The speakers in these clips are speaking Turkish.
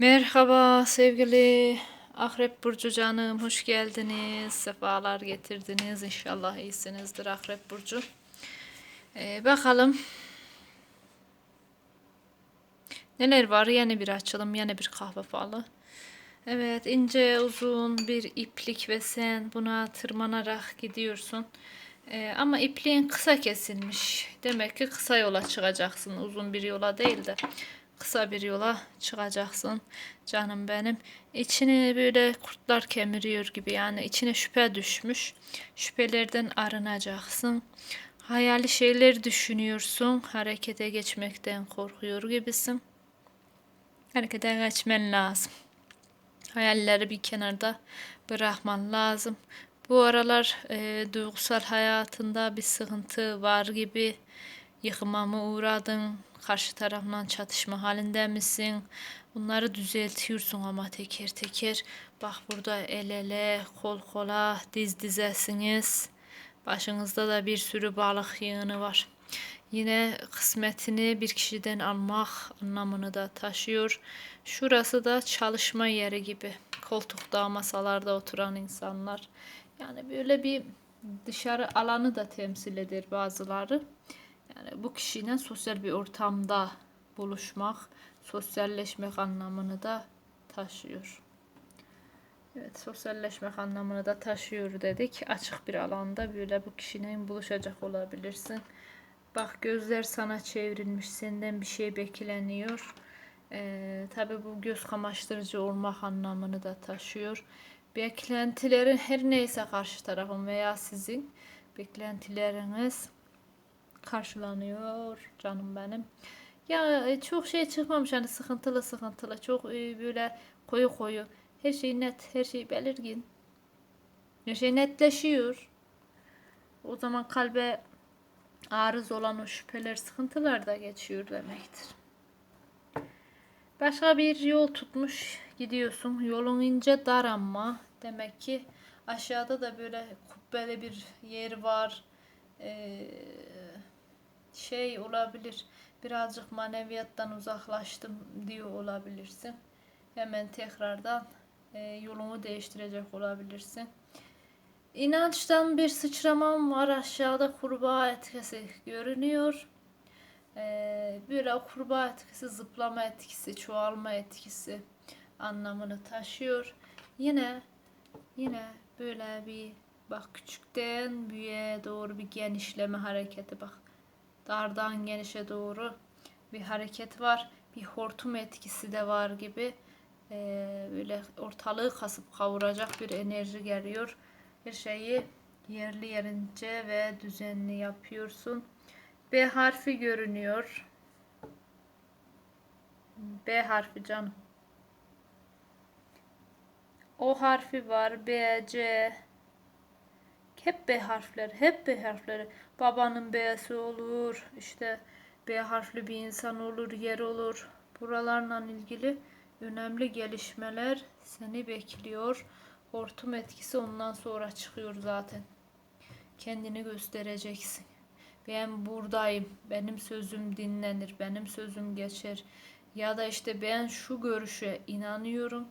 Merhaba sevgili Akrep Burcu canım, hoş geldiniz, sefalar getirdiniz. İnşallah iyisinizdir Akrep Burcu. Ee, bakalım neler var? Yeni bir açılım, yeni bir kahve falı. Evet, ince uzun bir iplik ve sen buna tırmanarak gidiyorsun. Ee, ama ipliğin kısa kesilmiş. Demek ki kısa yola çıkacaksın, uzun bir yola değil de kısa bir yola çıkacaksın canım benim. İçini böyle kurtlar kemiriyor gibi yani içine şüphe düşmüş. Şüphelerden arınacaksın. Hayali şeyler düşünüyorsun. Harekete geçmekten korkuyor gibisin. Harekete geçmen lazım. Hayalleri bir kenarda bırakman lazım. Bu aralar e, duygusal hayatında bir sıkıntı var gibi yıkıma mı uğradın? Karşı tarafla çatışma halinde misin? Bunları düzeltiyorsun ama teker teker. Bak burada el ele, kol kola, diz dizesiniz. Başınızda da bir sürü balık yığını var. Yine kısmetini bir kişiden almak anlamını da taşıyor. Şurası da çalışma yeri gibi. Koltukta, masalarda oturan insanlar. Yani böyle bir dışarı alanı da temsil eder bazıları. Yani bu kişiyle sosyal bir ortamda buluşmak, sosyalleşmek anlamını da taşıyor. Evet, sosyalleşmek anlamını da taşıyor dedik. Açık bir alanda böyle bu kişiyle buluşacak olabilirsin. Bak gözler sana çevrilmiş, senden bir şey bekleniyor. Ee, Tabi bu göz kamaştırıcı olmak anlamını da taşıyor. Beklentilerin her neyse karşı tarafın veya sizin beklentileriniz karşılanıyor canım benim. Ya e, çok şey çıkmamış hani sıkıntılı sıkıntılı çok e, böyle koyu koyu her şey net her şey belirgin her şey netleşiyor. O zaman kalbe arız olan o şüpheler sıkıntılar da geçiyor demektir. Başka bir yol tutmuş gidiyorsun. Yolun ince dar ama demek ki aşağıda da böyle kubbeli bir yer var. Ee, şey olabilir. Birazcık maneviyattan uzaklaştım diyor olabilirsin. Hemen tekrardan e, yolunu değiştirecek olabilirsin. İnançtan bir sıçramam var. Aşağıda kurbağa etkisi görünüyor. Ee, böyle kurbağa etkisi, zıplama etkisi, çoğalma etkisi anlamını taşıyor. Yine yine böyle bir bak küçükten büyüğe doğru bir genişleme hareketi bak dardan genişe doğru bir hareket var. Bir hortum etkisi de var gibi. Ee, böyle ortalığı kasıp kavuracak bir enerji geliyor. Her şeyi yerli yerince ve düzenli yapıyorsun. B harfi görünüyor. B harfi canım. O harfi var. B, C, hep B harfleri, hep B harfleri. Babanın B'si olur, işte B harfli bir insan olur, yer olur. Buralarla ilgili önemli gelişmeler seni bekliyor. Hortum etkisi ondan sonra çıkıyor zaten. Kendini göstereceksin. Ben buradayım. Benim sözüm dinlenir. Benim sözüm geçer. Ya da işte ben şu görüşe inanıyorum.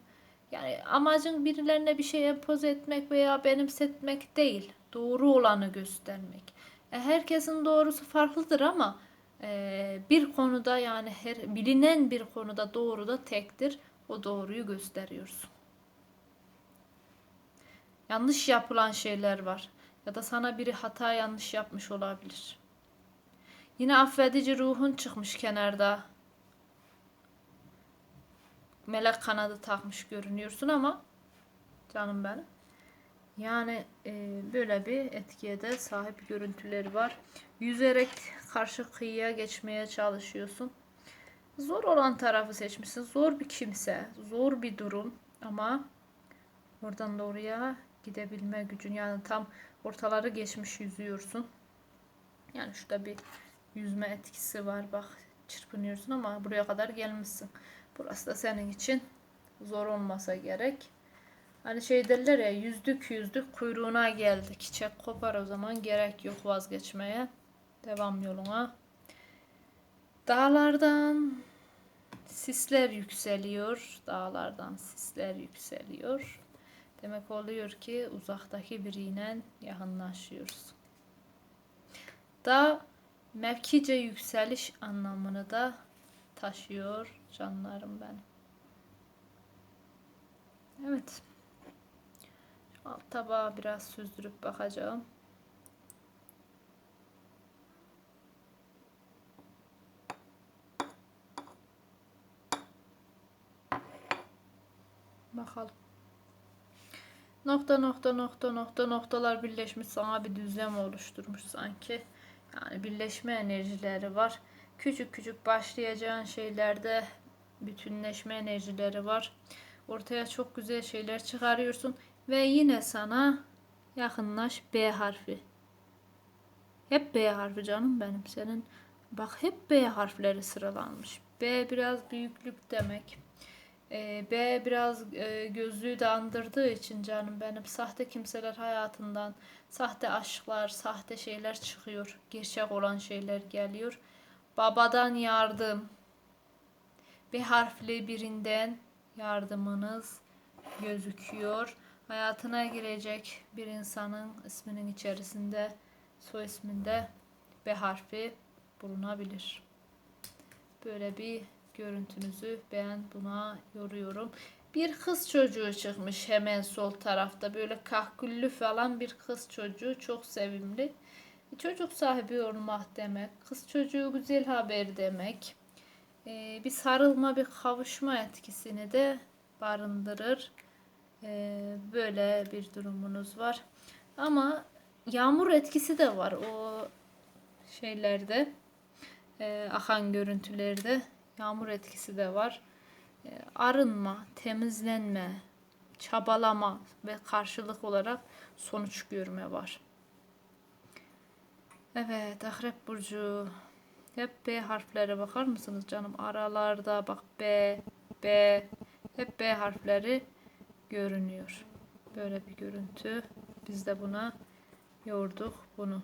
Yani amacın birilerine bir şey empoze etmek veya benimsetmek değil doğru olanı göstermek. E, herkesin doğrusu farklıdır ama e, bir konuda yani her bilinen bir konuda doğru da tektir. O doğruyu gösteriyorsun. Yanlış yapılan şeyler var ya da sana biri hata yanlış yapmış olabilir. Yine affedici ruhun çıkmış kenarda. Melek kanadı takmış görünüyorsun ama canım benim. Yani e, böyle bir etkiye de sahip görüntüleri var. Yüzerek karşı kıyıya geçmeye çalışıyorsun. Zor olan tarafı seçmişsin. Zor bir kimse, zor bir durum ama oradan doğruya gidebilme gücün yani tam ortaları geçmiş yüzüyorsun. Yani şurada bir yüzme etkisi var. Bak çırpınıyorsun ama buraya kadar gelmişsin. Burası da senin için zor olmasa gerek. Hani şey derler ya yüzdük yüzdük kuyruğuna geldik. Çek kopar o zaman gerek yok vazgeçmeye. Devam yoluna. Dağlardan Sisler yükseliyor. Dağlardan sisler yükseliyor. Demek oluyor ki uzaktaki biriyle yakınlaşıyoruz. Da mevkice yükseliş anlamını da taşıyor canlarım benim. Evet. Alt tabağa biraz süzdürüp bakacağım. Bakalım. Nokta nokta nokta nokta noktalar birleşmiş sana bir düzlem oluşturmuş sanki. Yani birleşme enerjileri var. Küçük küçük başlayacağın şeylerde bütünleşme enerjileri var. Ortaya çok güzel şeyler çıkarıyorsun ve yine sana yakınlaş B harfi. Hep B harfi canım benim senin. Bak hep B harfleri sıralanmış. B biraz büyüklük demek. Ee, B biraz e, gözlüğü de andırdığı için canım benim sahte kimseler hayatından, sahte aşklar, sahte şeyler çıkıyor. Gerçek olan şeyler geliyor. Babadan yardım. Bir harfli birinden yardımınız gözüküyor. Hayatına girecek bir insanın isminin içerisinde, soy isminde B harfi bulunabilir. Böyle bir görüntünüzü ben buna yoruyorum. Bir kız çocuğu çıkmış hemen sol tarafta. Böyle kahküllü falan bir kız çocuğu. Çok sevimli. Çocuk sahibi olmak demek. Kız çocuğu güzel haber demek. Ee, bir sarılma, bir kavuşma etkisini de barındırır. Ee, böyle bir durumunuz var. Ama yağmur etkisi de var o şeylerde. Ee, akan görüntülerde yağmur etkisi de var. Ee, arınma, temizlenme, çabalama ve karşılık olarak sonuç görme var. Evet, Akrep Burcu. Hep B harflere bakar mısınız canım? Aralarda bak B, B. Hep B harfleri görünüyor. Böyle bir görüntü. Biz de buna yorduk bunu.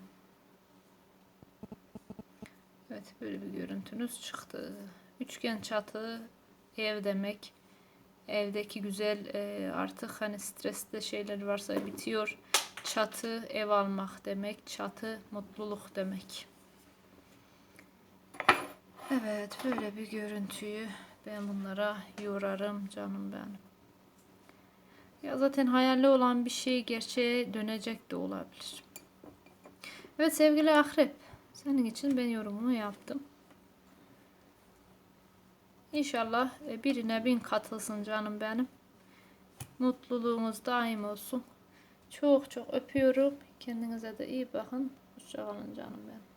Evet böyle bir görüntünüz çıktı. Üçgen çatı ev demek. Evdeki güzel e, artık hani stresli şeyler varsa bitiyor. Çatı ev almak demek. Çatı mutluluk demek. Evet böyle bir görüntüyü ben bunlara yorarım canım benim. Ya zaten hayalli olan bir şey gerçeğe dönecek de olabilir. Evet sevgili akrep. Senin için ben yorumumu yaptım. İnşallah e, birine bin katılsın canım benim. Mutluluğunuz daim olsun. Çok çok öpüyorum. Kendinize de iyi bakın. Hoşçakalın canım benim.